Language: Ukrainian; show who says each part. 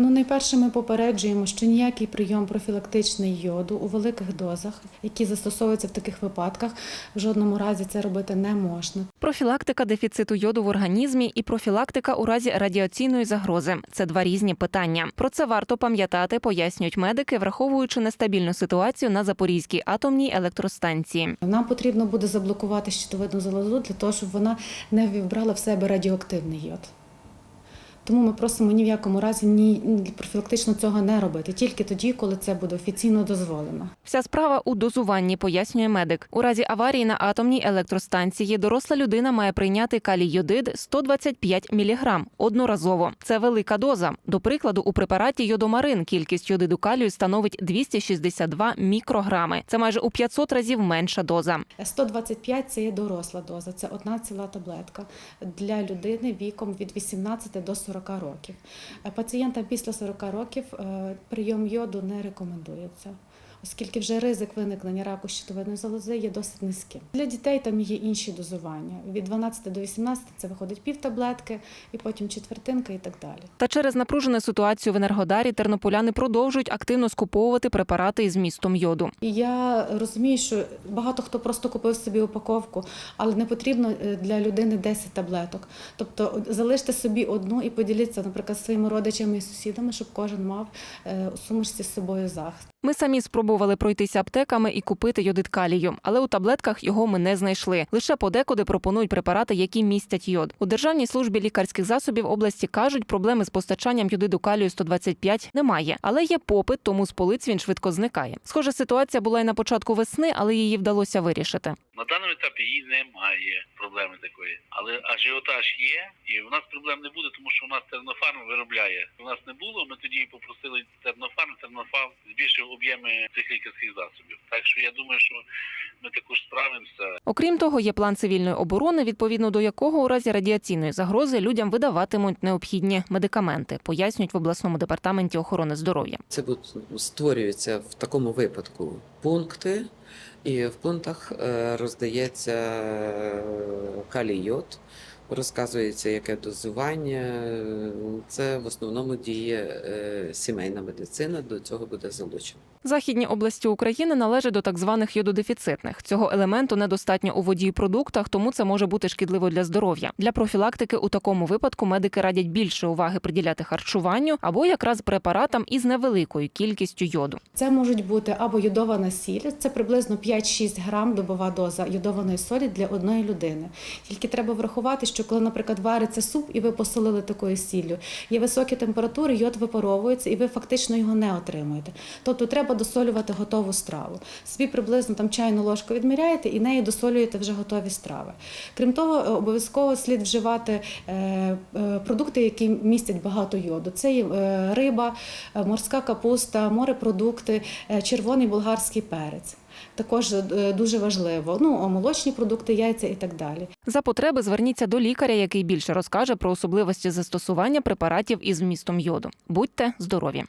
Speaker 1: Ну, найперше, ми попереджуємо, що ніякий прийом профілактичний йоду у великих дозах, які застосовуються в таких випадках, в жодному разі це робити не можна.
Speaker 2: Профілактика дефіциту йоду в організмі і профілактика у разі радіаційної загрози це два різні питання. Про це варто пам'ятати, пояснюють медики, враховуючи нестабільну ситуацію на Запорізькій атомній електростанції.
Speaker 1: Нам потрібно буде заблокувати щитовидну залозу для того, щоб вона не вібрала в себе радіоактивний йод. Тому ми просимо ні в якому разі ні профілактично цього не робити, тільки тоді, коли це буде офіційно дозволено.
Speaker 2: Вся справа у дозуванні, пояснює медик. У разі аварії на атомній електростанції доросла людина має прийняти калій-йодид 125 мг одноразово. Це велика доза. До прикладу, у препараті йодомарин кількість йодиду калію становить 262 мікрограми. Це майже у 500 разів менша доза.
Speaker 1: 125 – це є доросла доза, це одна ціла таблетка для людини віком від 18 до 40 років. Е, Пацієнтам після 40 років е, прийом йоду не рекомендується. Оскільки вже ризик виникнення раку щитовидної залози є досить низьким. Для дітей там є інші дозування. Від 12 до 18 це виходить пів таблетки, і потім четвертинка і так далі.
Speaker 2: Та через напружену ситуацію в Енергодарі тернополяни продовжують активно скуповувати препарати із містом йоду.
Speaker 1: І я розумію, що багато хто просто купив собі упаковку, але не потрібно е, для людини 10 таблеток. Тобто залиште собі одну і поділіться, наприклад, своїми родичами і сусідами, щоб кожен мав е, у сумочці з собою захист.
Speaker 2: Ми самі спробували пройтися аптеками і купити йодит калію, але у таблетках його ми не знайшли. Лише подекуди пропонують препарати, які містять йод. У Державній службі лікарських засобів області кажуть, проблеми з постачанням йодиду калію 125 немає, але є попит, тому з полиць він швидко зникає. Схожа ситуація була й на початку весни, але її вдалося вирішити.
Speaker 3: На даному етапі її немає проблеми такої, але ажіотаж є, і в нас проблем не буде, тому що у нас тернофарм виробляє. У нас не було. Ми тоді попросили тернофарм. Тернофарм збільшив об'єми цих лікарських засобів. Так що я думаю, що ми також справимося.
Speaker 2: Окрім того, є план цивільної оборони, відповідно до якого у разі радіаційної загрози людям видаватимуть необхідні медикаменти, пояснюють в обласному департаменті охорони здоров'я.
Speaker 4: Це створюється в такому випадку пункти, і в пунктах е, роздається калійот. калій-йод, розказується, яке дозування. Це в основному діє е, сімейна медицина, до цього буде залучена.
Speaker 2: Західні області України належать до так званих йододефіцитних. Цього елементу недостатньо у воді і продуктах, тому це може бути шкідливо для здоров'я. Для профілактики у такому випадку медики радять більше уваги приділяти харчуванню або якраз препаратам із невеликою кількістю йоду.
Speaker 1: Це можуть бути або йодована сіль, це приблизно 5-6 грам добова доза йодованої солі для одної людини. Тільки треба врахувати, що коли, наприклад, вариться суп і ви посолили такою сіллю, є високі температури, йод випаровується, і ви фактично його не отримуєте. Тобто треба досолювати готову страву. Собі приблизно там чайну ложку відміряєте і нею досолюєте вже готові страви. Крім того, е, обов'язково слід вживати е, е, продукти, які містять багато йоду. Це риба, морська капуста, морепродукти, червоний болгарський перець. Також е, дуже важливо. Ну, молочні продукти, яйця і так далі.
Speaker 2: За потреби зверніться до лікаря, який більше розкаже про особливості застосування препаратів із вмістом йоду. Будьте здорові!